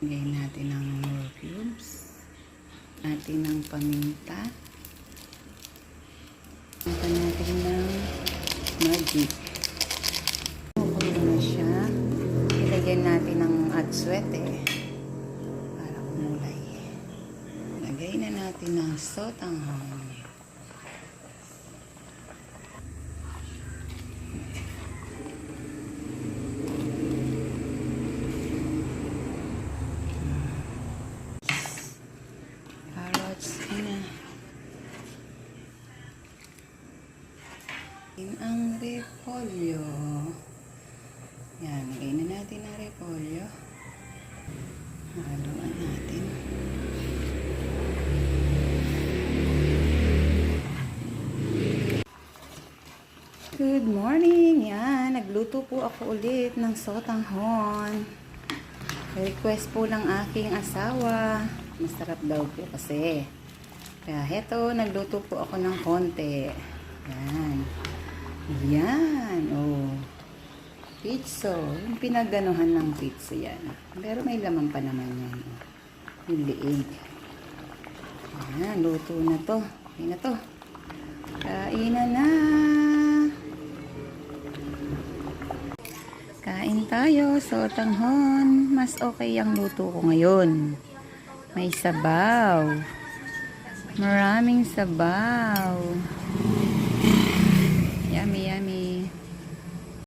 natin ng more cubes. Natin ng paminta. Natin natin ng magic. Kukulo na siya. Ilagyan natin ng adswete para kumulay. Lagay na natin ng sotanghon. Carrots, In ang repolyo. Yan, lagay na natin ang repolyo. Haluan natin. Good morning! Yan, nagluto po ako ulit ng sotanghon. Request po ng aking asawa. Masarap daw po kasi. Kaya heto, nagluto po ako ng konti. Yan. Yan. Oh. Pizza. Yung pinaganuhan ng pizza yan. Pero may laman pa naman yan. oh. Yung liig. Yan, luto na to. Okay na to. Kainan na. Kain tayo, sotanghon. Mas okay ang luto ko ngayon. May sabaw. Maraming sabaw.